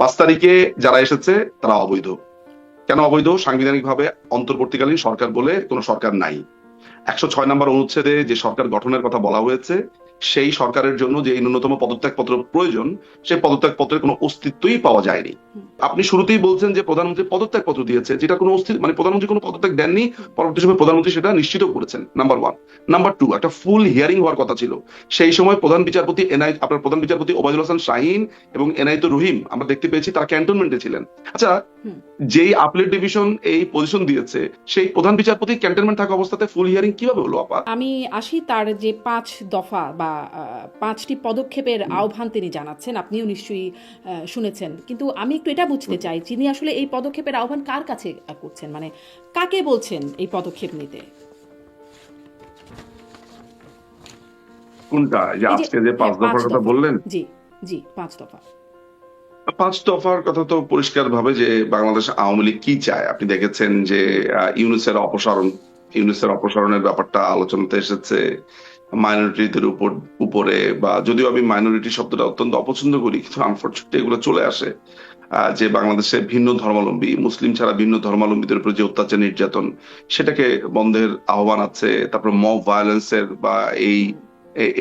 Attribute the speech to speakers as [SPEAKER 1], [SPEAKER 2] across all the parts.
[SPEAKER 1] পাঁচ তারিখে যারা এসেছে, তারা অবৈধ। কেন অবৈধ? সাংবিধানিকভাবে অন্তর্বর্তীকালীন সরকার বলে কোনো সরকার নাই। একশো ছয় নম্বর অনুচ্ছেদে যে সরকার গঠনের কথা বলা হয়েছে সেই সরকারের জন্য যে ন্যূনতম পদত্যাগপত্র প্রয়োজন সেই পদত্যাগপত্রের কোনো অস্তিত্বই পাওয়া যায়নি। আপনি শুরুতেই বলছেন যে প্রধানমন্ত্রী পদত্যাগপত্র দিয়েছে যেটা কোনো অস্তিত্ব মানে প্রধানমন্ত্রী কোনো পদত্যাগ দেননি পরবর্তী সময় প্রধানমন্ত্রী সেটা নিশ্চিত করেছেন নাম্বার ওয়ান নাম্বার টু একটা ফুল হিয়ারিং হওয়ার কথা ছিল। সেই সময় প্রধান বিচারপতি এনআই আপনার প্রধান বিচারপতি ওবায়দুল হাসান শাহিন এবং এনআইত রহিম আমরা দেখতে পেয়েছি তারা ক্যান্টনমেন্টে ছিলেন। আচ্ছা। যেই আপলেট ডিভিশন এই পজিশন দিয়েছে সেই প্রধান বিচারপতি ক্যান্টনমেন্ট থাকা অবস্থাতে ফুল হিয়ারিং কীভাবে হলো আপা?
[SPEAKER 2] আমি আসি তার যে পাঁচ দফা বা পাঁচটি পদক্ষেপের আহ্বান তিনি জানাচ্ছেন আপনিও নিশ্চয়ই শুনেছেন। কিন্তু আমি একটু এটা বুঝতে চাই তিনি আসলে এই পদক্ষেপের আহ্বান কার কাছে করছেন? মানে কাকে বলছেন এই পদক্ষেপ নিতে?
[SPEAKER 1] কোনটা? যে আজকে যে পাঁচ
[SPEAKER 2] হ্যাঁ,
[SPEAKER 1] দফার কথা বললেন?
[SPEAKER 2] জি জি পাঁচ দফা।
[SPEAKER 1] পাঁচ দফার কথা তো পরিষ্কার ভাবে যে বাংলাদেশ আওয়ামী লীগ কি চায়? আপনি দেখেছেন যে ইউনুসের অপসারণ ইউনুসের অপসারণের ব্যাপারটা আলোচনাতে এসেছে। মাইনরিটিদের উপর, উপরে বা যদিও আমি মাইনরিটি শব্দটা অত্যন্ত অপছন্দ করি, কিন্তু আনফর্চুনেটলি এগুলো চলে আসে যে বাংলাদেশে ভিন্ন ধর্মাবলম্বী, মুসলিম ছাড়া ভিন্ন ধর্মাবলম্বীদের উপর যে অত্যাচার, নির্যাতন, সেটাকে বন্ধের আহ্বান আছে, তারপর মব ভায়োলেন্সের বা এই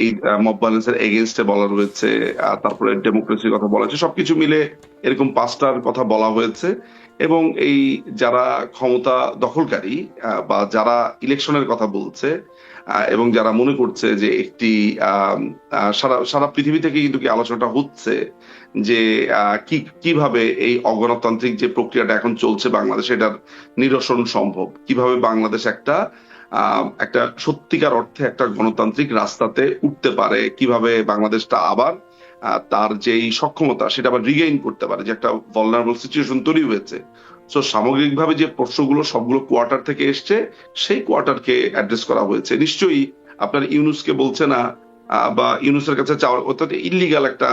[SPEAKER 1] এই মব ভায়োলেন্সের এগেনস্টে বলা রয়েছে তারপরে ডেমোক্রেসির কথা বলা হয়েছে, সবকিছু মিলে এরকম পাঁচটার কথা বলা হয়েছে, এবং এই যারা ক্ষমতা দখলকারী বা যারা ইলেকশনের কথা বলছে এবং যারা মনে করছে যে একটি সারা সারা পৃথিবী থেকে কিন্তু কি আলোচনাটা হচ্ছে যে কি, কীভাবে এই অগণতান্ত্রিক যে প্রক্রিয়াটা এখন চলছে বাংলাদেশে, এটার নিরসন সম্ভব? কীভাবে বাংলাদেশ একটা একটা সত্যিকার অর্থে একটা গণতান্ত্রিক রাস্তাতে উঠতে পারে? কীভাবে বাংলাদেশটা আবার তার যেই সক্ষমতা, সেটা আবার রিগেইন করতে পারে? যে একটা ভলনারেবল সিচুয়েশন তৈরি হয়েছে। তো সামগ্রিকভাবে যে প্রশ্নগুলো সবগুলো কোয়ার্টার থেকে এসছে সেই কোয়ার্টারকে অ্যাড্রেস করা হয়েছে। নিশ্চয়ই আপনার ইউনুসকে বলছে না বা ইউনুসের কাছে চাওয়ার অর্থাৎ ইলিগাল একটা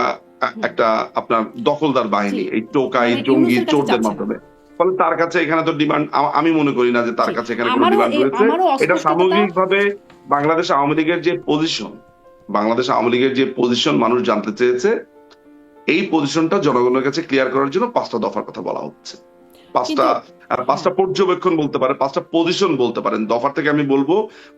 [SPEAKER 1] একটা আপনার দখলদার বাহিনী এই টোকাই
[SPEAKER 2] মানে
[SPEAKER 1] জঙ্গি চোরদের মাধ্যমে। ফলে তার কাছে এখানে তো ডিমান্ড আমি মনে করি না যে তার কাছে এখানে কোনো ডিমান্ড রয়েছে। এটা সামগ্রিকভাবে বাংলাদেশ আওয়ামী লীগের যে পজিশন বাংলাদেশ আওয়ামী লীগের যে পজিশন মানুষ জানতে চেয়েছে এই পজিশনটা জনগণের কাছে ক্লিয়ার করার জন্য পাঁচটা দফার কথা বলা হচ্ছে। পাঁচটা পাঁচটা পর্যবেক্ষণ বলতে পারে পাঁচটা পজিশন বলতে পারেন। দফার থেকে আমি বলব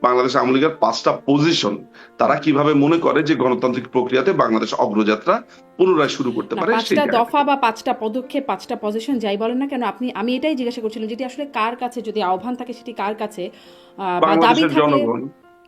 [SPEAKER 1] বাংলাদেশ আওয়ামী লীগের পাঁচটা পজিশন তারা কীভাবে মনে করে যে গণতান্ত্রিক প্রক্রিয়াতে বাংলাদেশ অগ্রযাত্রা পুনরায় শুরু করতে পারে
[SPEAKER 2] পাঁচটা দফা বা পাঁচটা পদক্ষেপ পাঁচটা পজিশন যাই বলেন না কেন আপনি আমি এটাই জিজ্ঞাসা করছিলাম যেটি আসলে কার কাছে যদি আহ্বান থাকে সেটি কার কাছে বা দাবি থাকে
[SPEAKER 1] জনগণ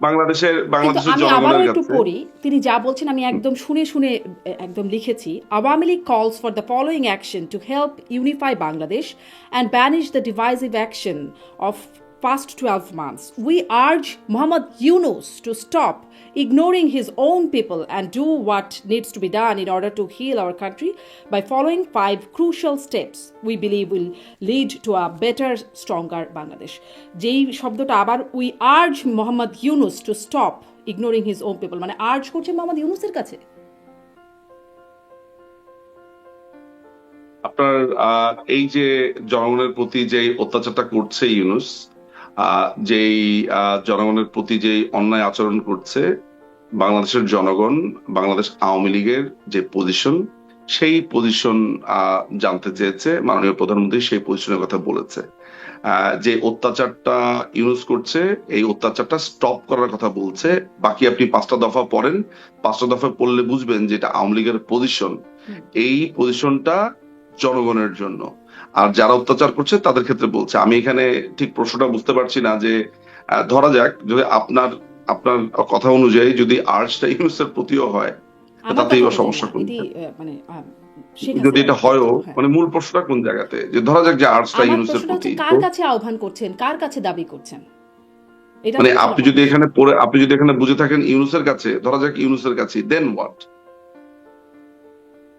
[SPEAKER 1] বাংলাদেশের বাংলাদেশের জনগণের
[SPEAKER 2] একটু পড়ি তিনি যা বলছেন আমি একদম শুনে শুনে একদম লিখেছি। Awami League calls for the following action to help unify Bangladesh and banish the divisive action of past 12 months. We urge Muhammad Yunus to stop ignoring his own people and do what needs to be done in order to heal our country by following five crucial steps we believe will lead to a better, stronger Bangladesh. যেই শব্দটা আবার we urge Mohammad Yunus to stop ignoring his own people মানে urge করছে মোহাম্মদ ইউনুসের কাছে
[SPEAKER 1] আপনার এই যে জনগণের প্রতি যে অত্যাচারটা করছে ইউনুস যেই জনগণের প্রতি যে অন্যায় আচরণ করছে বাংলাদেশের জনগণ বাংলাদেশ আওয়ামী লীগের যে পজিশন সেই পজিশন জানতে চেয়েছে মাননীয় প্রধানমন্ত্রী সেই পজিশনের কথা বলেছে। আহ, যে অত্যাচারটা ইউজ করছে এই অত্যাচারটা স্টপ করার কথা বলছে। বাকি আপনি পাঁচটা দফা পড়েন পাঁচটা দফা পড়লে বুঝবেন যে এটা আওয়ামী লীগের পজিশন এই পজিশনটা জনগণের জন্য। আর যারা অত্যাচার করছে তাদের ক্ষেত্রে বলছে। আমি এখানে ঠিক প্রশ্নটা বুঝতে পারছি না যে ধরা যাক যদি আপনার আপনার কথা অনুযায়ী যদি আর্টসটা ইউনুসের প্রতিও হয় তাতেই বা সমস্যা
[SPEAKER 2] অনুযায়ী না,
[SPEAKER 1] কোনটা?
[SPEAKER 2] এটি, আহ, মানে
[SPEAKER 1] যদি এটা হয়ও
[SPEAKER 2] হ্যাঁ।
[SPEAKER 1] মানে মূল প্রশ্নটা কোন জায়গাতে? যে ধরা যাক যে আর্টসটা ইউনুসের প্রতি
[SPEAKER 2] কার কাছে আহ্বান করছেন কার কাছে দাবি করছেন?
[SPEAKER 1] মানে আপনি যদি এখানে পড়ে আপনি যদি এখানে বুঝে থাকেন ইউনুসের কাছে ধরা যাক ইউনুসের কাছে দেন হোয়াট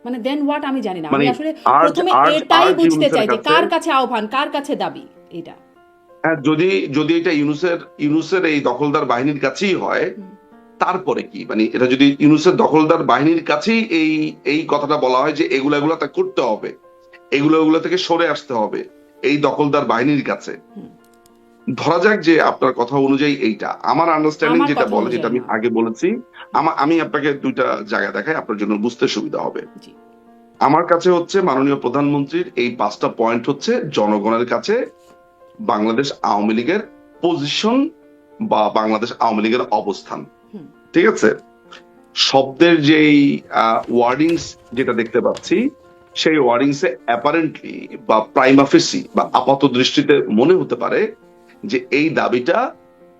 [SPEAKER 2] মানে দেন হোয়াট আমি জানি না।
[SPEAKER 1] মানে
[SPEAKER 2] আমি আসলে প্রথমে এটাই বুঝতে চাই যে কার কাছে আহ্বান কার কাছে দাবি এটা
[SPEAKER 1] হ্যাঁ যদি যদি এটা ইউনুসের ইউনুসের এই দখলদার বাহিনীর কাছেই হয় তারপরে কি? মানে এটা যদি ইউনুসের দখলদার বাহিনীর কাছেই এই এই কথাটা বলা হয় যে এগুলা এগুলা তা করতে হবে এগুলো এগুলো থেকে সরে আসতে হবে এই দখলদার বাহিনীর কাছে। ধরা যাক যে আপনার কথা অনুযায়ী এইটা। আমার আন্ডারস্ট্যান্ডিং যেটা বলে যেটা আমি আগে বলেছি আমি আপনাকে দুইটা জায়গা দেখাই আপনার জন্য বুঝতে সুবিধা হবে। আমার কাছে হচ্ছে মাননীয় প্রধানমন্ত্রীর এই পাঁচটা পয়েন্ট হচ্ছে জনগণের কাছে বাংলাদেশ আওয়ামী লীগের পজিশন বা বাংলাদেশ আওয়ামী লীগের অবস্থান। ঠিক আছে? শব্দের যেই ওয়ার্ডিংস যেটা দেখতে পাচ্ছি সেই ওয়ার্ডিংসে অ্যাপারেন্টলি বা প্রাইমাফেসি বা আপাত দৃষ্টিতে মনে হতে পারে যে এই দাবিটা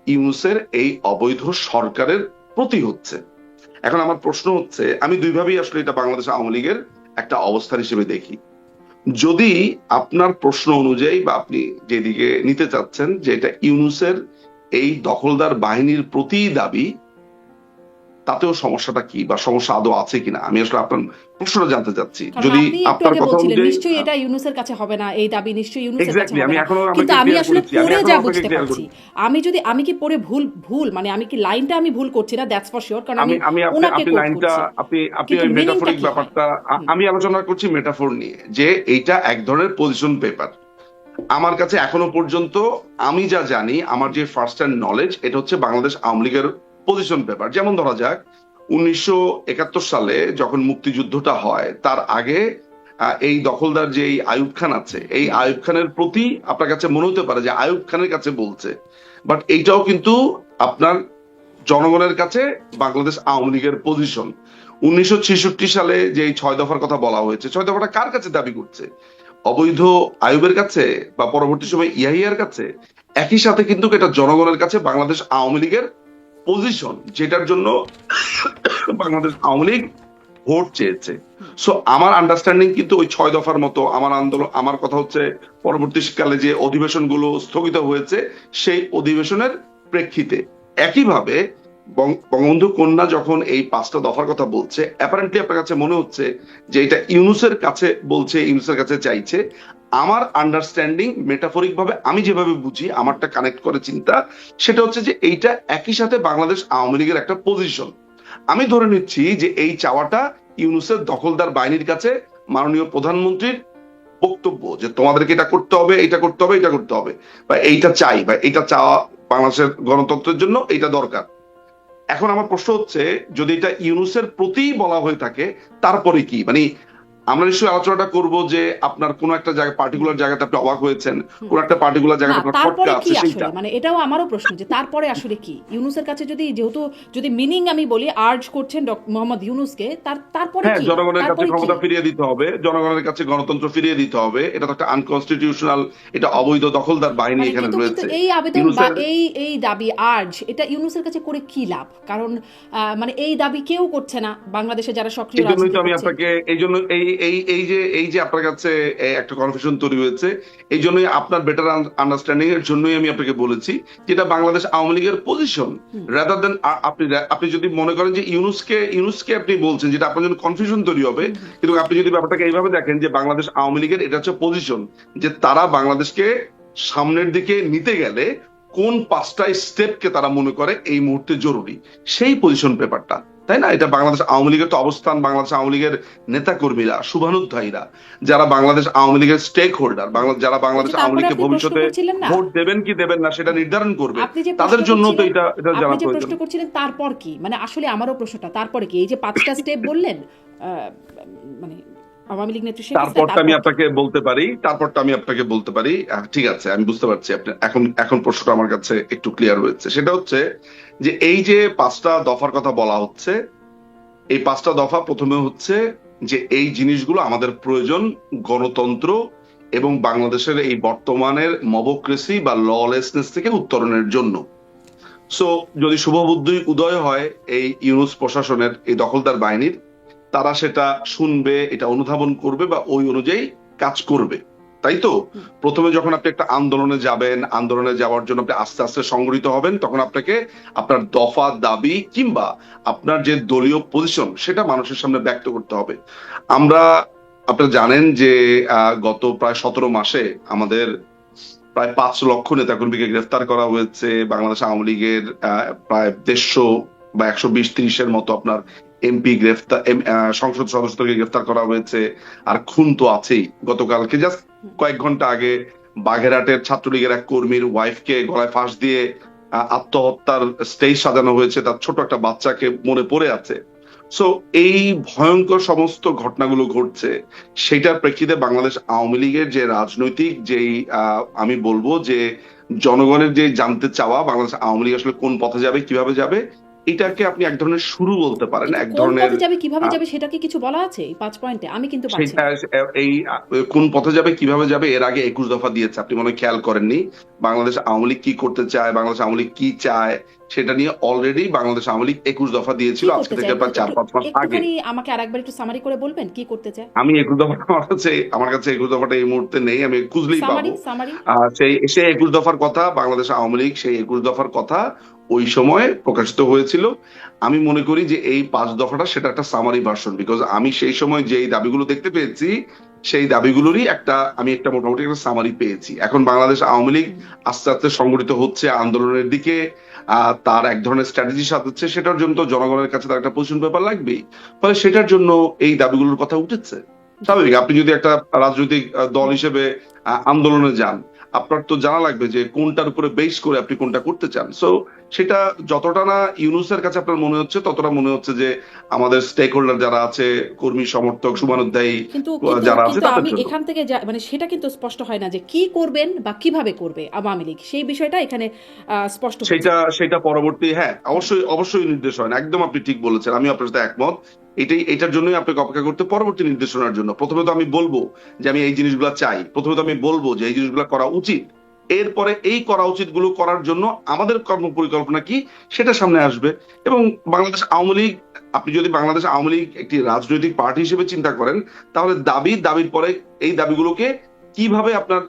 [SPEAKER 1] ইউনুসের এই অবৈধ সরকারের প্রতি হচ্ছে। এখন আমার প্রশ্ন হচ্ছে, আমি দুইভাবেই আসলে এটা বাংলাদেশ আওয়ামী লীগের একটা অবস্থান হিসেবে দেখি। যদি আপনার প্রশ্ন অনুযায়ী বা আপনি যেদিকে নিতে চাচ্ছেন যে এটা ইউনুসের এই দখলদার বাহিনীর প্রতি দাবি তাতেও সমস্যাটা কি বা সমস্যা আদৌ আছে কিনা? আমি আসলে আপনার প্রশ্নটা জানতে চাচ্ছি। যদি
[SPEAKER 2] আপনি
[SPEAKER 1] আপনার কথা অনুযায়ী
[SPEAKER 2] নিশ্চয়ই এটা ইউনুসের কাছে হবে না এই দাবি নিশ্চয়ই ইউনুসের কাছে হবে
[SPEAKER 1] আমি
[SPEAKER 2] না। কিন্তু আমি আসলে পড়ে যা বুঝতে পারছি। আমি যদি আমি কি পড়ে ভুল ভুল মানে আমি কি লাইনটা আমি ভুল করছি না? দ্যাটস ফর শিওর কারণ
[SPEAKER 1] আমি
[SPEAKER 2] আমি
[SPEAKER 1] আপনি লাইনটা আপনি আপনি ওই মেটাফরিক ব্যাপারটা আমি আলোচনা করছি মেটাফোর নিয়ে যে এইটা এক ধরনের পজিশন পেপার আমার কাছে এখনও পর্যন্ত আমি যা জানি আমার যে ফার্স্ট হ্যান্ড নলেজ এটা হচ্ছে বাংলাদেশ আওয়ামী লীগের পজিশন পেপার যেমন ধরা যাক, উনিশশো একাত্তর সালে যখন মুক্তিযুদ্ধটা হয়, তার আগে এই দখলদার যে এই আয়ুব খান আছে, এই আয়ুব খানের প্রতি আপনার কাছে মনে হতে পারে যে আয়ুব খানের কাছে বলছে। বাট এইটাও কিন্তু আপনার জনগণের কাছে বাংলাদেশ আওয়ামী লীগের পজিশন উনিশশো ছেষট্টি সালে যে ছয় দফার কথা বলা হয়েছে, ছয় দফাটা কার কাছে দাবি করছে? অবৈধ আয়ুবের কাছে বা পরবর্তী সময় ইয়াহিয়ার কাছে? একই সাথে কিন্তু এটা জনগণের কাছে বাংলাদেশ আওয়ামী লীগের পজিশন যেটার জন্য বাংলাদেশ আওয়ামী লীগ ভোট চেয়েছে। সো আমার আন্ডারস্ট্যান্ডিং কিন্তু ওই ছয় দফার মতো আমার আন্দোলন, আমার কথা হচ্ছে পরবর্তীকালে যে অধিবেশনগুলো স্থগিত হয়েছে, সেই অধিবেশনের প্রেক্ষিতে একইভাবে বঙ্গবন্ধু কন্যা যখন এই পাঁচটা দফার কথা বলছে অ্যাপারেন্টলি আপনার কাছে মনে হচ্ছে যে এটা ইউনুসের কাছে বলছে, ইউনুসের কাছে চাইছে। আমার আন্ডারস্ট্যান্ডিং মেটাফরিক ভাবে আমি যেভাবে বুঝি, আমারটা কানেক্ট করে চিন্তা, সেটা হচ্ছে যে এইটা একই সাথে বাংলাদেশ আওয়ামী লীগের একটা পজিশন আমি ধরে নিচ্ছি যে এই চাওয়াটা ইউনুসের দখলদার বাহিনীর কাছে মাননীয় প্রধানমন্ত্রীর বক্তব্য যে তোমাদেরকে এটা করতে হবে, এটা করতে হবে, এটা করতে হবে। বা এইটা চাই বা এইটা চাওয়া বাংলাদেশের গণতন্ত্রের জন্য এইটা দরকার। এখন আমার প্রশ্ন হচ্ছে যদি এটা ইউনুসের প্রতি বলা হয়ে থাকে তারপরে কি? মানে আমরা নিশ্চয়ই আলোচনাটা করব যে আপনার কোন একটা জায়গা পার্টিকুলার জায়গাতে আপনি অবাক হয়েছেন কোন একটা পার্টিকুলার জায়গাতে আপনার
[SPEAKER 2] তারপরে কি আসলে? মানে এটাও আমারও প্রশ্ন যে তারপরে আসলে কি? ইউনুসের কাছে যদি যেহেতু যদি মিনিং আমি বলি আর্জ করছেন মোহাম্মদ ইউনুসকে তার তারপরে
[SPEAKER 1] হ্যাঁ
[SPEAKER 2] কি?
[SPEAKER 1] জনগণের কাছে ক্ষমতা ফিরিয়ে দিতে হবে জনগণের কাছে গণতন্ত্র ফিরিয়ে দিতে হবে এটা তো একটা আনকনস্টিটিউশনাল এটা অবৈধ দখলদার বাহিনী
[SPEAKER 2] মানে
[SPEAKER 1] এখানে রয়েছে।
[SPEAKER 2] এই আবেদন বা এই এই দাবি আর্জ এটা ইউনুসের কাছে করে কি লাভ? কারণ আহ, মানে এই দাবি কেউ করছে না বাংলাদেশে যারা সক্রিয়
[SPEAKER 1] এই আমি আপনাকে এই জন্য এই এই এই যে এই যে আপনার কাছে একটা কনফিউশন তৈরি হয়েছে এই জন্যই আপনার বেটার আন্ডারস্ট্যান্ডিং এর জন্যই আমি আপনাকে বলেছি যেটা বাংলাদেশ আওয়ামী লীগের পজিশন রাদার দেন আপনি আপনি যদি মনে করেন যে ইউনুসকে ইউনুসকে আপনি বলছেন যেটা আপনার জন্য কনফিউশন তৈরি হবে কিন্তু আপনি যদি ব্যাপারটাকে এইভাবে দেখেন যে বাংলাদেশ আওয়ামী লীগের এটা হচ্ছে পজিশন যে তারা বাংলাদেশকে সামনের দিকে নিতে গেলে কোন পাঁচটা স্টেপকে তারা মনে করে এই মুহূর্তে জরুরি সেই পজিশন পেপারটা তাই না? এটা বাংলাদেশ আওয়ামী লীগের তো অবস্থান বাংলাদেশ আওয়ামী লীগের নেতা কর্মীরা শুভানুধ্যায়ীরা যারা বাংলাদেশ আওয়ামী লীগের স্টেক হোল্ডার যারা বাংলাদেশ
[SPEAKER 2] আচ্ছা,
[SPEAKER 1] আওয়ামী
[SPEAKER 2] তারপরে
[SPEAKER 1] লীগকে ভবিষ্যতে ভোট দেবেন কি দেবেন না সেটা নির্ধারণ করবে। তাদের জন্য তো এটা এটা জানা প্রয়োজন
[SPEAKER 2] প্রশ্ন করছিলেন তারপর কি? মানে আসলে আমারও প্রশ্নটা তারপরে কি? এই যে পাঁচটা স্টেপ বললেন আহ, মানে আওয়ামী লীগ নেত্রী
[SPEAKER 1] তারপরটা আমি আপনাকে বলতে পারি তারপরটা আমি আপনাকে বলতে পারি। ঠিক আছে আমি বুঝতে পারছি আপনি এখন এখন প্রশ্নটা আমার কাছে একটু ক্লিয়ার হয়েছে। সেটা হচ্ছে যে এই যে পাঁচটা দফার কথা বলা হচ্ছে এই পাঁচটা দফা প্রথমে হচ্ছে যে এই জিনিসগুলো আমাদের প্রয়োজন গণতন্ত্র এবং বাংলাদেশের এই বর্তমানের মবক্রেসি বা ললেসনেস থেকে উত্তরণের জন্য। সো যদি শুভবুদ্ধি উদয় হয় এই ইউনুস প্রশাসনের এই দখলদার বাহিনীর তারা সেটা শুনবে এটা অনুধাবন করবে বা ওই অনুযায়ী কাজ করবে। তাই তো? প্রথমে যখন আপনি একটা আন্দোলনে যাবেন আন্দোলনে যাওয়ার জন্য আপনি আস্তে আস্তে সংগঠিত হবেন তখন আপনাকে আপনার দফা দাবি কিংবা আপনার যে দলীয় পজিশন সেটা মানুষের সামনে ব্যক্ত করতে হবে। আমরা আপনারা জানেন যে আহ, গত প্রায় সতেরো মাসে আমাদের প্রায় পাঁচ লক্ষ নেতাকর্মীকে গ্রেফতার করা হয়েছে। বাংলাদেশ আওয়ামী লীগের আহ, প্রায় দেড়শো বা একশো বিশ ত্রিশের মতো আপনার এমপি গ্রেফতার সংসদ সদস্যকে গ্রেফতার করা হয়েছে আর খুন তো আছেই। গতকালকে জাস্ট কয়েক ঘণ্টা আগে বাগেরহাটের ছাত্রলীগের এক কর্মীর ওয়াইফকে গলায় ফাঁস দিয়ে আত্মহত্যার স্টেজ সাজানো হয়েছে। তার ছোট একটা বাচ্চাকে মনে পড়ে আছে। সো এই ভয়ঙ্কর সমস্ত ঘটনাগুলো ঘটছে। সেটার প্রেক্ষিতে বাংলাদেশ আওয়ামী লীগের যে রাজনৈতিক যেই আমি বলব যে জনগণের যে জানতে চাওয়া, বাংলাদেশ আওয়ামী লীগ আসলে কোন পথে যাবে, কীভাবে যাবে এটাকে আপনি এক ধরনের শুরু বলতে পারেন এক ধরনের
[SPEAKER 2] পথে যাবে কীভাবে যাবে সেটা কি কিছু বলা আছে? এই পাঁচ পয়েন্টে আমি কিন্তু পাচ্ছি
[SPEAKER 1] এই কোন পথে যাবে কীভাবে যাবে এর আগে একুশ দফা দিয়েছে আপনি মনে খেয়াল করেননি। বাংলাদেশ আওয়ামী লীগ কি করতে চায় বাংলাদেশ আওয়ামী লীগ কি চায় সেটা নিয়ে অলরেডি বাংলাদেশ আওয়ামী লীগ একুশ দফা দিয়েছিল আজকে থেকে প্রায় চার পাঁচ মাস আগে।
[SPEAKER 2] আমাকে আরেকবার একটু সামারি করে বলবেন কি করতে চায়?
[SPEAKER 1] আমি একুশ দফাটা আমার কাছে আমার কাছে একুশ দফাটা এই মুহূর্তে নেই আমি খুঁজলেই পাবো। সেই সেই একুশ দফার কথা বাংলাদেশ আওয়ামী লীগ সেই একুশ দফার কথা ওই সময় প্রকাশিত হয়েছিল। আমি মনে করি যে এই পাঁচ দফাটা সেটা একটা সামারি ভার্সন বিকজ আমি সেই সময় যেই দাবিগুলো দেখতে পেয়েছি, সেই দাবিগুলোরই একটা, আমি একটা মোটামুটি একটা সামারি পেয়েছি। এখন বাংলাদেশ আওয়ামী লীগ আস্তে আস্তে সংগঠিত হচ্ছে আন্দোলনের দিকে তার এক ধরনের স্ট্র্যাটেজি সাজাচ্ছে, সেটার জন্য তো জনগণের কাছে তার একটা পজিশন পেপার লাগবেই। ফলে সেটার জন্য এই দাবিগুলোর কথা উঠেছে। স্বাভাবিক, আপনি যদি একটা রাজনৈতিক দল হিসেবে আন্দোলনে যান, আপনার তো জানা লাগবে যে কোনটার উপরে বেস করে আপনি কোনটা করতে চান। সো সেটা যতটা না ইউনুসের কাছে আপনার মনে হচ্ছে ততটা মনে হচ্ছে যে আমাদের স্টেক হোল্ডার যারা আছে কর্মী সমর্থক
[SPEAKER 2] কিন্তু
[SPEAKER 1] যারা আছে
[SPEAKER 2] আমি এখান থেকে মানে সেটা কিন্তু স্পষ্ট হয় না যে কি করবেন বা কীভাবে করবে আওয়ামী লীগ। সেই বিষয়টা এখানে স্পষ্ট
[SPEAKER 1] সেটা সেটা পরবর্তী হ্যাঁ অবশ্যই অবশ্যই নির্দেশ হয় না। একদম আপনি ঠিক বলেছেন আমি আপনার সাথে একমত। এটাই এটার জন্যই আপনাকে অপেক্ষা করতে পরবর্তী নির্দেশনার জন্য। প্রথমে তো আমি বলব যে আমি এই জিনিসগুলো চাই। প্রথমে তো আমি বলব যে এই জিনিসগুলো করা উচিত। এরপরে এই করা উচিতগুলো করার জন্য আমাদের কর্ম পরিকল্পনা কি সেটা সামনে আসবে। এবং বাংলাদেশ আওয়ামী লীগ আপনি যদি বাংলাদেশ আওয়ামী লীগ একটি রাজনৈতিক পার্টি হিসেবে চিন্তা করেন তাহলে দাবি দাবির পরে এই দাবিগুলোকে কীভাবে আপনার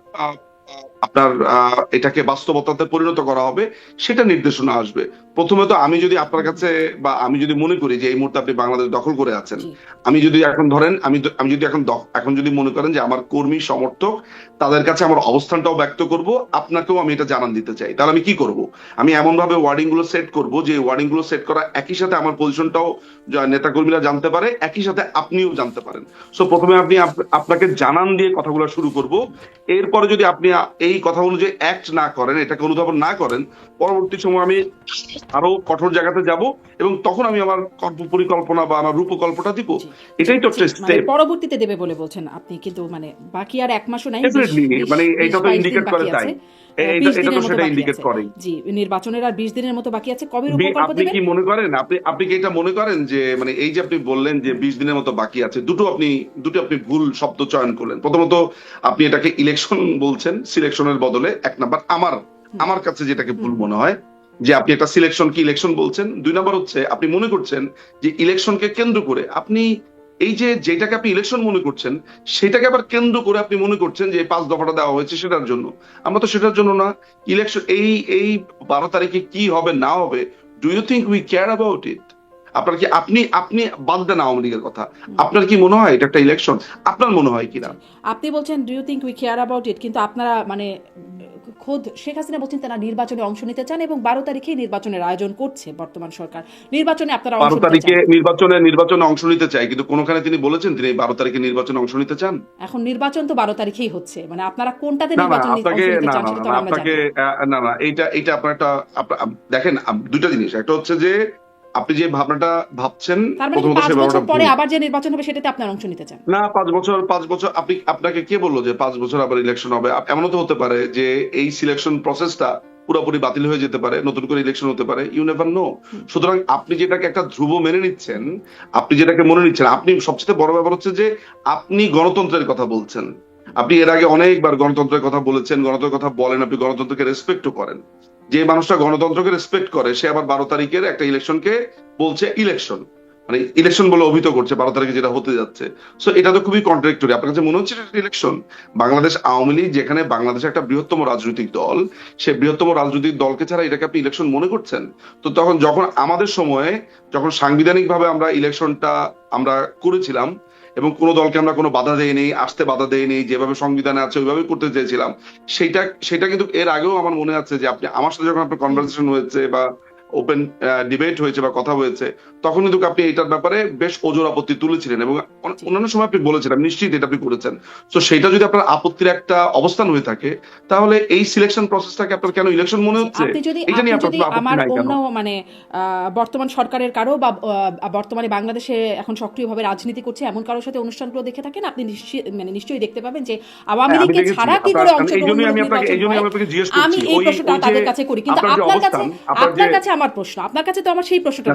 [SPEAKER 1] আপনার এটাকে বাস্তবতাতে পরিণত করা হবে সেটা নির্দেশনা আসবে। প্রথমে তো আমি যদি আপনার কাছে বা আমি যদি মনে করি যে এই মুহূর্তে আপনি বাংলাদেশ দখল করে আছেন আমি যদি এখন ধরেন আমি আমি যদি এখন এখন যদি মনে করেন যে আমার কর্মী সমর্থক তাদের কাছে আমার অবস্থানটাও ব্যক্ত করব আপনাকেও আমি এটা জানান দিতে চাই। তাহলে আমি কি করব? আমি এমন ভাবে ওয়ার্ডিংগুলো সেট করব যে ওয়ার্ডিংগুলো সেট করা একই সাথে আমার পজিশনটাও নেতা কর্মীরা জানতে পারে একই সাথে আপনিও জানতে পারেন। সো প্রথমে আপনি আপনাকে জানান দিয়ে কথাগুলো শুরু করব। এরপরে যদি আপনি এই কথা অনুযায়ী অ্যাক্ট না করেন এটাকে অনুধাবন না করেন পরবর্তী সময় আমি আরও কঠোর জায়গাতে যাব এবং তখন আমি আমার কর্ম পরিকল্পনা বা আমার রূপকল্পটা দিব। এটাই তো
[SPEAKER 2] মানে
[SPEAKER 1] স্টেপ
[SPEAKER 2] পরবর্তীতে দেবে বলে বলছেন আপনি কিন্তু মানে বাকি আর এক মাসও নাই
[SPEAKER 1] ডেফিনেটলি মানে এটা তো ইন্ডিকেট করে তাই। এটা তো সেটা ইন্ডিকেট। করেই।
[SPEAKER 2] জি নির্বাচনের আর বিশ দিনের মতো বাকি আছে। কবে রূপকল্প
[SPEAKER 1] আপনি কি মনে করেন? আপনি আপনি কি এটা মনে করেন যে মানে এই যে আপনি বললেন যে বিশ দিনের মতো বাকি আছে দুটো আপনি দুটো আপনি ভুল শব্দ চয়ন করলেন। প্রথমত আপনি এটাকে ইলেকশন বলছেন সিলেকশনের বদলে এক নাম্বার আমার আমার কাছে যেটাকে ভুল মনে হয় যে আপনি একটা সিলেকশন কি ইলেকশন বলছেন। দুই নাম্বার হচ্ছে আপনি মনে করছেন যে ইলেকশনকে কেন্দ্র করে আপনি এই যে যেটাকে আপনি ইলেকশন মনে করছেন, সেটাকে আবার কেন্দ্র করে আপনি মনে করছেন যে পাঁচ দফাটা দেওয়া হয়েছে সেটার জন্য। আমরা তো সেটার জন্য না। ইলেকশন এই এই বারো তারিখে কি হবে, না হবে do you think we care about it আপনার কি আপনি আপনি বাদ দেন আওয়ামী লীগের কথা। আপনার কি মনে হয় এটা একটা ইলেকশন আপনার মনে হয় কিনা
[SPEAKER 2] আপনি বলছেন do you think we care about it কিন্তু আপনারা মানে খোদ শেখ হাসিনা বলছেন তারা নির্বাচনে অংশ নিতে চান এবং বারো তারিখে নির্বাচনের আয়োজন করছে বর্তমান সরকার। নির্বাচনে আপনারা অংশ
[SPEAKER 1] বারো তারিখে নির্বাচনে নির্বাচনে অংশ নিতে চাই কিন্তু কোনখানে তিনি বলেছেন তিনি বারো তারিখে নির্বাচনে অংশ নিতে চান?
[SPEAKER 2] এখন নির্বাচন তো বারো তারিখেই হচ্ছে মানে আপনারা কোনটাতে নির্বাচন
[SPEAKER 1] আপনাকে না
[SPEAKER 2] চান
[SPEAKER 1] না এইটা এইটা আপনার একটা দেখেন দুইটা জিনিস। একটা হচ্ছে যে আপনি যে ভাবনাটা ভাবছেন
[SPEAKER 2] মানে কি
[SPEAKER 1] প্রথমত সে ভাবনাটা
[SPEAKER 2] পরে আবার যে নির্বাচন হবে সেটাতে আপনারা অংশ নিতে চান?
[SPEAKER 1] না পাঁচ বছর পাঁচ বছর আপনি আপনাকে কে বলল যে পাঁচ বছর আবার ইলেকশন হবে? এমনও তো হতে পারে যে এই সিলেকশন প্রসেসটা পুরোপুরি বাতিল হয়ে যেতে পারে নতুন করে ইলেকশন হতে পারে ইউ নেভার নো সুতরাং আপনি যেটাকে একটা ধ্রুব মেনে নিচ্ছেন আপনি যেটাকে মনে নিচ্ছেন আপনি সবচেয়ে বড় ব্যাপার হচ্ছে যে আপনি গণতন্ত্রের কথা বলছেন। আপনি এর আগে অনেকবার গণতন্ত্রের কথা বলেছেন গণতন্ত্রের কথা বলেন আপনি গণতন্ত্রকে রেসপেক্টও করেন। যে মানুষটা গণতন্ত্রকে রেসপেক্ট করে, সে আবার বারো তারিখের একটা ইলেকশনকে বলছে ইলেকশন মানে ইলেকশন বলে অভিহিত করছে বারো তারিখে যেটা হতে যাচ্ছে। সো এটা তো খুবই কন্ট্রাডিক্টরি আপনার কাছে মনে হচ্ছে ইলেকশন বাংলাদেশ আওয়ামী লীগ, যেখানে বাংলাদেশ একটা বৃহত্তম রাজনৈতিক দল, সে বৃহত্তম রাজনৈতিক দলকে ছাড়া এটাকে আপনি ইলেকশন মনে করছেন? তো তখন যখন আমাদের সময়ে, যখন সাংবিধানিক ভাবে আমরা ইলেকশনটা আমরা করেছিলাম এবং কোনো দলকে আমরা কোনো বাধা দেয়নি আসতে বাধা দেয়নি যেভাবে সংবিধানে আছে ওইভাবে করতে চেয়েছিলাম। সেটা সেটা কিন্তু এর আগেও আমার মনে আছে যে আপনি, আমার সাথে যখন আপনার কনভারসেশন হয়েছে বা ওপেন ডিবেট হয়েছে বা কথা হয়েছে তখন কিন্তু আপনি এটার ব্যাপারে বেশ ওজোর আপত্তি তুলেছিলেন এবং অন্যান্য সময় আপনি বলেছেন আমি নিশ্চিত এটা আপনি করেছেন। তো সেটা যদি আপনার আপত্তির একটা অবস্থান হয়ে থাকে তাহলে এই সিলেকশন প্রসেসটাকে আপনার কেন ইলেকশন মনে হচ্ছে? এটা নিয়ে আপনার
[SPEAKER 2] আমার? অন্য মানে বর্তমান সরকারের কারও বা বর্তমানে বাংলাদেশে এখন সক্রিয়ভাবে রাজনীতি করছে এমন কারোর সাথে অনুষ্ঠানগুলো দেখে থাকেন আপনি মানে নিশ্চয়ই দেখতে পাবেন যে আওয়ামী
[SPEAKER 1] হ্যাঁ,
[SPEAKER 2] লীগকে ছাড়া কি করে
[SPEAKER 1] আপনার- এই জন্যই আমি
[SPEAKER 2] অংশগ্রহণ
[SPEAKER 1] আপনাকে এই জন্যই আমি আপনাকে জিজ্ঞেস করছি
[SPEAKER 2] আমি এই প্রশ্নটা তাদের কাছে করি কিন্তু
[SPEAKER 1] আপনার
[SPEAKER 2] কাছে
[SPEAKER 1] আপনার
[SPEAKER 2] আপনার কাছে আমার প্রশ্ন আপনার কাছে তো আমার সেই প্রশ্নটা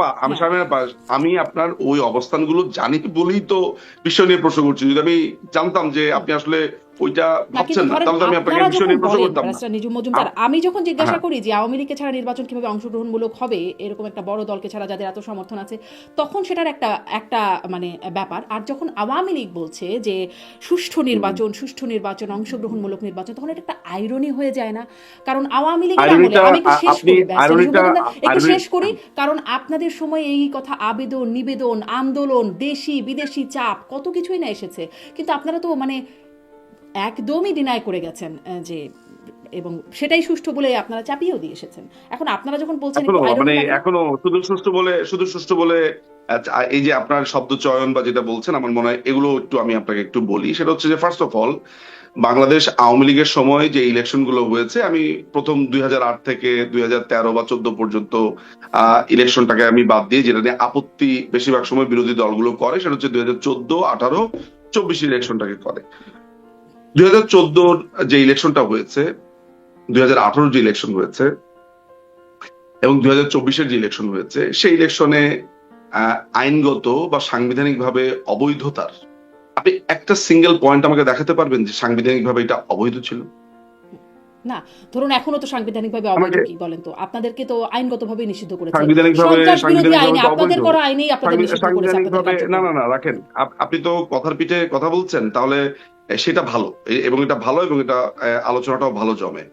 [SPEAKER 1] আমি
[SPEAKER 2] হ্যাঁ।
[SPEAKER 1] আমি আপনার ওই অবস্থানগুলো জানি বলেই তো বিষয় নিয়ে প্রশ্ন করছি যদি আমি জানতাম যে আপনি আসলে ওইটা ভাবছেন না। তাহলে আমি আপনাকে বিষয়
[SPEAKER 2] যখন
[SPEAKER 1] নিয়ে প্রশ্ন করতাম
[SPEAKER 2] নিজুম মজুমদার আমি যখন জিজ্ঞাসা
[SPEAKER 1] হ্যাঁ।
[SPEAKER 2] করি যে আওয়ামী লীগকে ছাড়া নির্বাচন কীভাবে অংশগ্রহণমূলক হবে এরকম একটা বড় দলকে ছাড়া যাদের এত সমর্থন আছে তখন সেটার একটা একটা মানে ব্যাপার। আর যখন আওয়ামী লীগ বলছে যে সুষ্ঠু নির্বাচন সুষ্ঠু নির্বাচন অংশগ্রহণমূলক নির্বাচন তখন এটা একটা আইরনি হয়ে যায় না। কারণ আওয়ামী আমি শেষ করি মজুমদার, একটু শেষ করি কারণ আপনাদের সময় এই কথা আবেদন নিবেদন আন্দোলন দেশি বিদেশি চাপ কত কিছুই না এসেছে। কিন্তু আপনারা তো মানে একদমই ডিনাই করে গেছেন যে এবং সেটাই সুষ্ঠু বলে আপনারা চাপিয়েও দিয়ে এসেছেন। এখন আপনারা যখন বলছেন
[SPEAKER 1] মানে এখনও শুধু সুষ্ঠু বলে শুধু সুষ্ঠু বলে আচ্ছা, এই যে আপনার শব্দ চয়ন বা যেটা বলছেন আমার মনে হয় এগুলো একটু আমি আপনাকে একটু বলি। সেটা হচ্ছে যে first of all Bangladesh Awami লীগের সময় যে ইলেকশনগুলো হয়েছে আমি প্রথম দুই হাজার আট থেকে দুই হাজার তেরো বা চোদ্দ পর্যন্ত ইলেকশনটাকে আমি বাদ দিয়ে যেটা নিয়ে আপত্তি বেশিরভাগ সময় বিরোধী দলগুলো করে সেটা হচ্ছে দুই হাজার চোদ্দ আঠারো চব্বিশ ইলেকশনটাকে করে। দুই হাজার চোদ্দোর যে ইলেকশনটা হয়েছে দুই হাজার আঠারোর যে ইলেকশন হয়েছে এবং দুই হাজার চব্বিশের যে ইলেকশন হয়েছে সেই ইলেকশনে আইনগত বা সাংবিধানিক ভাবে অবৈধতার আপনি একটা সিঙ্গেল পয়েন্ট আমাকে দেখাতে পারবেন যে সাংবিধানিক ভাবে এটা অবৈধ ছিল?
[SPEAKER 2] না ধরুন এখনও তো সাংবিধানিকভাবে অবৈধ কি বলেন তো? আপনাদেরকে তো আইনগতভাবে নিষিদ্ধ করেছে।
[SPEAKER 1] সাংবিধানিকভাবে
[SPEAKER 2] আইনে আপনাদের। করা আইনেই আপনাদের নিষিদ্ধ করেছে
[SPEAKER 1] না না না রাখেন। আপনি তো কথার পিঠে কথা বলছেন তাহলে সেটা ভালো। এবং এটা ভালো এবং এটা আলোচনাটাও ভালো জমে।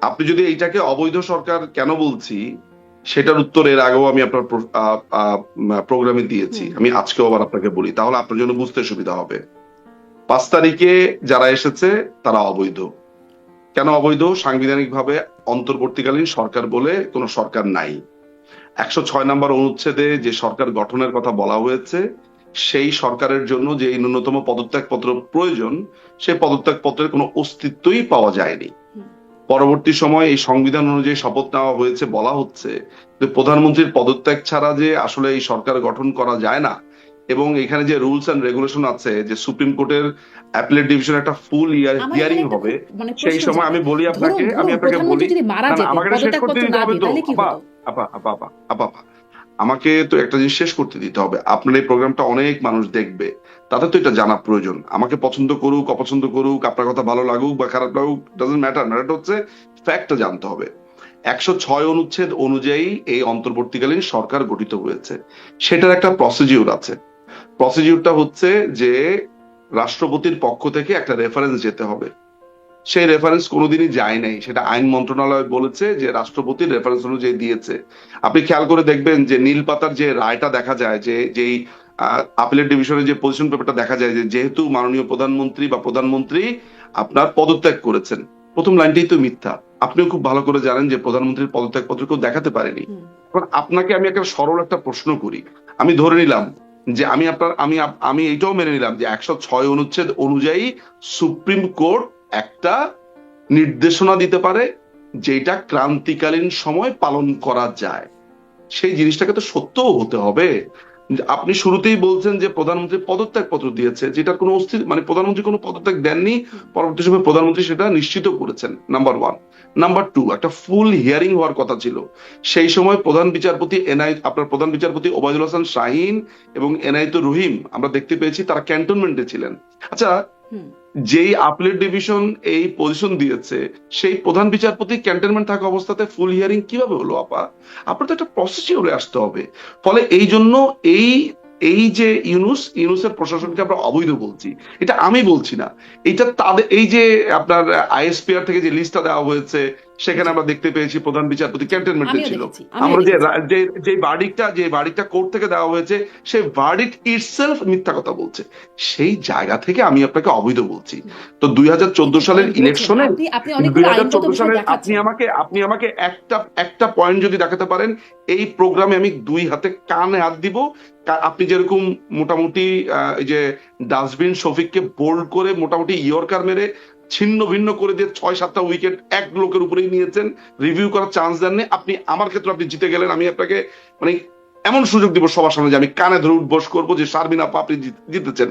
[SPEAKER 1] আপনি যদি এইটাকে অবৈধ সরকার কেন বলছি সেটার উত্তর এর আগেও আমি আপনার প্রোগ্রামে দিয়েছি। আমি আজকেও আবার আপনাকে বলি। তাহলে আপনার জন্য বুঝতে সুবিধা হবে। পাঁচ তারিখে যারা এসেছে তারা অবৈধ। কেন অবৈধ? সাংবিধানিক ভাবে অন্তর্বর্তীকালীন সরকার বলে কোনো সরকার নাই। একশো ছয় নম্বর অনুচ্ছেদে যে সরকার গঠনের কথা বলা হয়েছে সেই সরকারের জন্য যে ন্যূনতম পদত্যাগপত্র প্রয়োজন সেই পদত্যাগপত্রের কোনো অস্তিত্বই পাওয়া যায়নি পরবর্তী সময় এই সংবিধান অনুযায়ী শপথ নেওয়া হয়েছে বলা হচ্ছে যে প্রধানমন্ত্রীর পদত্যাগ ছাড়া যে আসলে এই সরকার গঠন করা যায় না এবং এখানে যে রুলস এন্ড রেগুলেশন আছে যে সুপ্রিম কোর্টের অ্যাপিলেট ডিভিশন একটা ফুল ইয়ার হিয়ারিং হবে
[SPEAKER 2] মানে
[SPEAKER 1] সেই সময় আমি। বলি আপনাকে আমি আপনাকে বলি আমাকে শেষ করতে দিতে হবে তো? আপা আপা আপা আপা আপা আমাকে তো একটা জিনিস শেষ করতে দিতে হবে। আপনার এই প্রোগ্রামটা অনেক মানুষ দেখবে। তাদের তো এটা জানা প্রয়োজন। আমাকে পছন্দ করুক, অপছন্দ করুক, আপনার কথা ভালো লাগুক বা খারাপ লাগুক ডাজেন্ট ম্যাটার ম্যাটার হচ্ছে ফ্যাক্টটা জানতে হবে। একশো ছয় অনুচ্ছেদ অনুযায়ী এই অন্তর্বর্তীকালীন সরকার গঠিত হয়েছে। সেটার একটা প্রসিডিউর আছে। প্রসিডিউরটা হচ্ছে যে রাষ্ট্রপতির পক্ষ থেকে একটা রেফারেন্স যেতে হবে। সেই রেফারেন্স কোনোদিনই যায় নাই। সেটা আইন মন্ত্রণালয় বলেছে যে রাষ্ট্রপতির রেফারেন্স অনুযায়ী দিয়েছে। আপনি খেয়াল করে দেখবেন যে নীল পাতার যে রায়টা দেখা যায় যে যেই আপিলের ডিভিশনের যে পজিশন পেপারটা দেখা যায় যে যেহেতু মাননীয় প্রধানমন্ত্রী বা প্রধানমন্ত্রী আপনার পদত্যাগ করেছেন। প্রথম লাইনটাই তো মিথ্যা। আপনিও খুব ভালো করে জানেন যে প্রধানমন্ত্রীর পদত্যাগ পত্র কেউ দেখাতে পারেনি। এখন আপনাকে আমি একটা সরল একটা প্রশ্ন করি। আমি ধরে নিলাম যে আমি আপনার আমি আমি এটাও মেনে নিলাম যে একশো ছয় অনুচ্ছেদ অনুযায়ী সুপ্রিম কোর্ট একটা নির্দেশনা দিতে পারে যেটা ক্রান্তিকালীন সময় পালন করা যায়। সেই জিনিসটাকে তো সত্যও হতে হবে। আপনি শুরুতেই বলছেন যে প্রধানমন্ত্রী পদত্যাগ পত্র দিয়েছে, যেটার কোনো অস্তিত্ব মানে প্রধানমন্ত্রী কোনো পদত্যাগ দেননি, পরবর্তী সময় প্রধানমন্ত্রী সেটা নিশ্চিত করেছেন নাম্বার ওয়ান নাম্বার টু একটা ফুল হিয়ারিং হওয়ার কথা ছিল। সেই সময় প্রধান বিচারপতি এনআই, আপনার প্রধান বিচারপতি ওবায়দুল হাসান শাহিন এবং এনআইতুর রহিম, আমরা দেখতে পেয়েছি, তারা ক্যান্টনমেন্টে ছিলেন। আচ্ছা। যেই আপিলেট ডিভিশন এই পজিশন দিয়েছে, সেই প্রধান বিচারপতি ক্যান্টনমেন্ট থাকা অবস্থাতে ফুল হিয়ারিং কীভাবে হলো, আপা? আপনার তো একটা প্রসিডিওরে আসতে হবে। ফলে এই জন্য এই এই যে ইউনুস, ইউনুসের প্রশাসনকে আমরা অবৈধ বলছি। এটা আমি বলছি না। এটা তাদের, এই যে আপনার আইএসপিআর থেকে যে লিস্টটা দেওয়া হয়েছে সেখানে আমরা দেখতে পেয়েছি প্রধান বিচারপতি ক্যান্টনমেন্টে ছিল। আমরা যে যে বার্ডিকটা যে বার্ডিকটা কোর্ট থেকে দেওয়া হয়েছে সেই বার্ডিক ইটসেলফ মিথ্যা কথা বলছে। সেই জায়গা থেকে আমি আপনাকে অবৈধ বলছি। তো দুই হাজার চোদ্দ সালের ইলেকশনে দুই হাজার চোদ্দ সালের আপনি আমাকে আপনি আমাকে একটা একটা পয়েন্ট যদি দেখাতে পারেন এই প্রোগ্রামে আমি দুই হাতে কানে হাত দিব। আপনি যেরকম মোটামুটি আহ, এই যে ডাস্টবিন শফিককে বোল্ড করে মোটামুটি ইয়র্কার মেরে ছিন্ন ভিন্ন করে দিয়ে ছয়, সাতটা উইকেট এক লোকের উপরেই নিয়েছেন। রিভিউ করার চান্স দেননি। আপনি আমার ক্ষেত্রে আপনি জিতে গেলেন। আমি আপনাকে মানে এমন সুযোগ দিব সবার সামনে যে আমি কানে ধরে উঠবোস করব যে শারমিন আপা আপনি জিতেছেন।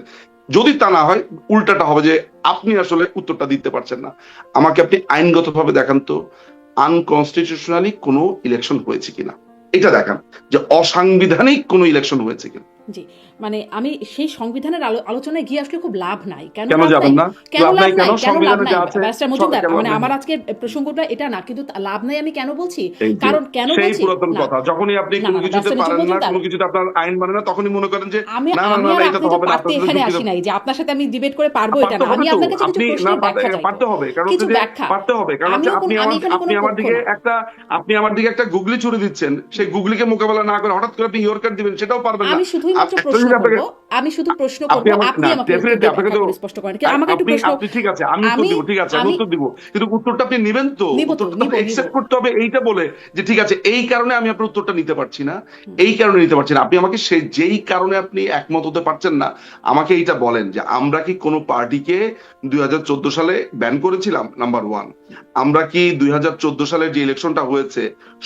[SPEAKER 1] যদি তা না হয়, উল্টাটা হবে যে আপনি আসলে উত্তরটা দিতে পারছেন না। আমাকে আপনি আইনগতভাবে দেখান তো আনকনস্টিটিউশনালি কোনো ইলেকশন হয়েছে কিনা। এটা দেখান যে অসাংবিধানিক কোনো ইলেকশন হয়েছে কিনা।
[SPEAKER 2] জি। মানে আমি সেই সংবিধানের আলোচনায় গিয়ে আসলে খুব লাভ নাই। কেন
[SPEAKER 1] কেন
[SPEAKER 2] লাভ নাই? কেন
[SPEAKER 1] লাভ
[SPEAKER 2] লাভ
[SPEAKER 1] নাই
[SPEAKER 2] নাই?
[SPEAKER 1] কেন?
[SPEAKER 2] কেন লাভ নাই? ব্যারিস্টার মজুমদার মানে আমার আজকের প্রসঙ্গটা এটা না কিন্তু লাভ নাই আমি কেন বলছি? কারণ কেন
[SPEAKER 1] সেই পুরাতন কথা যখনই আপনি কোনো কিছুতে পারেন না কোনো কিছুতে আপনার আইন মানে না তখনই মনে করেন যে না না না এটা তো
[SPEAKER 2] তো
[SPEAKER 1] হবে না
[SPEAKER 2] পারতে এখানে আসি নাই যে আপনার সাথে আমি ডিবেট করে পারব এটা না। আমি আপনার কাছে কিছু
[SPEAKER 1] আপনি না
[SPEAKER 2] প্রশ্নের
[SPEAKER 1] পারতে-
[SPEAKER 2] ব্যাখ্যা চাইব।
[SPEAKER 1] পারতে হবে কারণ
[SPEAKER 2] কিছু ব্যাখ্যা।
[SPEAKER 1] পারতে হবে কারণ আপনি আমার আপনি আমার দিকে একটা আপনি আমার দিকে একটা গুগলি ছুড়ে দিচ্ছেন সেই গুগলিকে মোকাবেলা না করে হঠাৎ করে আপনি ইয়র্কার দিবেন সেটাও পারবেন না
[SPEAKER 2] আমি শুধুই মাত্র প্রশ্ন করব আমি শুধু প্রশ্ন
[SPEAKER 1] আপনি
[SPEAKER 2] করব
[SPEAKER 1] আমাকে-
[SPEAKER 2] আপনি আমাকে
[SPEAKER 1] আপনাকে তো-
[SPEAKER 2] স্পষ্ট করেন। কি আমাকে একটু প্রশ্ন
[SPEAKER 1] আপনি ঠিক আছে আমি উত্তর দিব ঠিক আছে আমি উত্তর দিব। কিন্তু উত্তরটা আপনি নেবেন তো উত্তরটা। করতে হবে এইটা বলে যে ঠিক আছে এই কারণে আমি আপনার উত্তরটা নিতে পারছি না এই কারণে নিতে পারছি না। আপনি আমাকে সেই যেই কারণে আপনি একমত হতে পারছেন না আমাকে এইটা বলেন যে আমরা কি কোনো পার্টিকে দুই হাজার চোদ্দ সালে ব্যান করেছিলাম নাম্বার ওয়ান আমরা কি দুই সালের যে ইলেকশনটা হয়েছে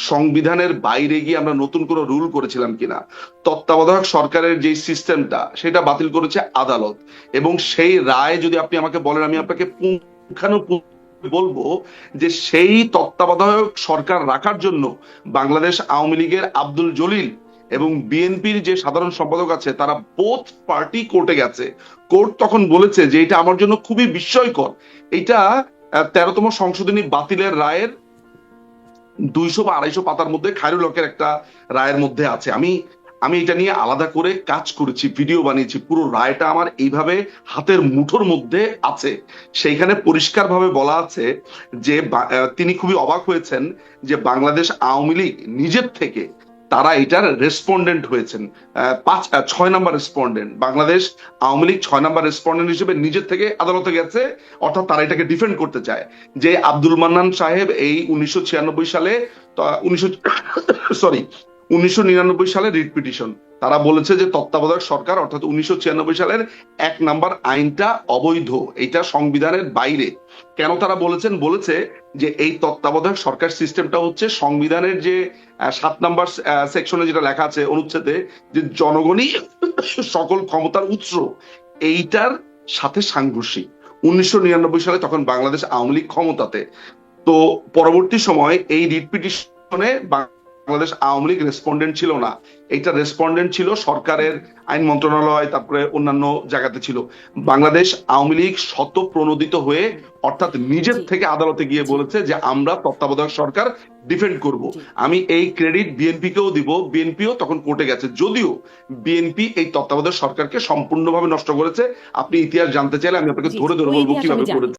[SPEAKER 1] সংবিধানের বাইরে গিয়ে আমরা নতুন কোনো রুল করেছিলাম কিনা? তত্ত্বাবধায়ক সরকারের যে সিস্টেমটা সেটা বাতিল করেছে আদালত। এবং সেই রায় যদি আপনি আমাকে বলেন, আমি আপনাকে পুঙ্খানুপুঙ্খ বলব যে সেই তত্ত্বাবধায়ক সরকার রাখার জন্য বাংলাদেশ আওয়ামী লীগের আব্দুল জলিল এবং বিএনপির যে সাধারণ সম্পাদক আছে, তারা বোথ পার্টি কোর্টে গেছে। কোর্ট তখন বলেছে যে এটা আমার জন্য খুবই বিস্ময়কর। এটা তেরোতম সংশোধনী বাতিলের রায়ের দুইশো বা আড়াইশো পাতার মধ্যে খায়রুল হকের একটা রায়ের মধ্যে আছে। আমি আমি এটা নিয়ে আলাদা করে কাজ করেছি ভিডিও বানিয়েছি, পুরো রায়টা আমার এইভাবে হাতের মুঠোর মধ্যে আছে। সেইখানে পরিষ্কারভাবে বলা আছে যে তিনি খুবই অবাক হয়েছেন যে বাংলাদেশ আওয়ামী লীগ নিজের থেকে তারা এটার রেসপন্ডেন্ট হয়েছেন। পাঁচ ছয় নম্বর রেসপন্ডেন্ট বাংলাদেশ আওয়ামী লীগ ছয় নম্বর রেসপন্ডেন্ট হিসেবে নিজের থেকে আদালতে গেছে, অর্থাৎ তারা এটাকে ডিফেন্ড করতে চায়। যে আব্দুল মান্নান সাহেব এই উনিশশো ছিয়ানব্বই সালে উনিশশো সরি উনিশশো সালে রিট পিটিশন। তারা বলেছে যে তত্ত্বাবধায়ক সরকার, অর্থাৎ উনিশশো সালের এক নাম্বার আইনটা অবৈধ এটা সংবিধানের বাইরে। কেন তারা বলেছেন? বলেছে যে এই তত্ত্বাবধায়ক সরকার সিস্টেমটা হচ্ছে সংবিধানের যে সাত নাম্বার সেকশনে যেটা লেখা আছে অনুচ্ছেদে, যে জনগণই সকল ক্ষমতার উৎস, এইটার সাথে সাংঘর্ষিক। উনিশশো নিরানব্বই সালে তখন বাংলাদেশ আওয়ামী লীগ ক্ষমতাতে। তো পরবর্তী সময় এই রিট পিটিশনে বাংলাদেশ আওয়ামী লীগ রেসপন্ডেন্ট ছিল না। এইটা রেসপন্ডেন্ট ছিল সরকারের আইন মন্ত্রণালয় তারপরে অন্যান্য জায়গাতে ছিল। বাংলাদেশ আওয়ামী লীগ শত প্রণোদিত হয়ে অর্থাৎ নিজের থেকে আদালতে গিয়ে বলেছে যে আমরা তত্ত্বাবধায়ক সরকার ডিফেন্ড করব। আমি এই ক্রেডিট বিএনপি কেও দিব বিএনপিও তখন কোর্টে গেছে। যদিও বিএনপি এই তত্ত্বাবধায়ক সরকারকে সম্পূর্ণভাবে নষ্ট করেছে আপনি ইতিহাস জানতে চাইলে আমি আপনাকে ধরে ধরে বলব কীভাবে করেছে।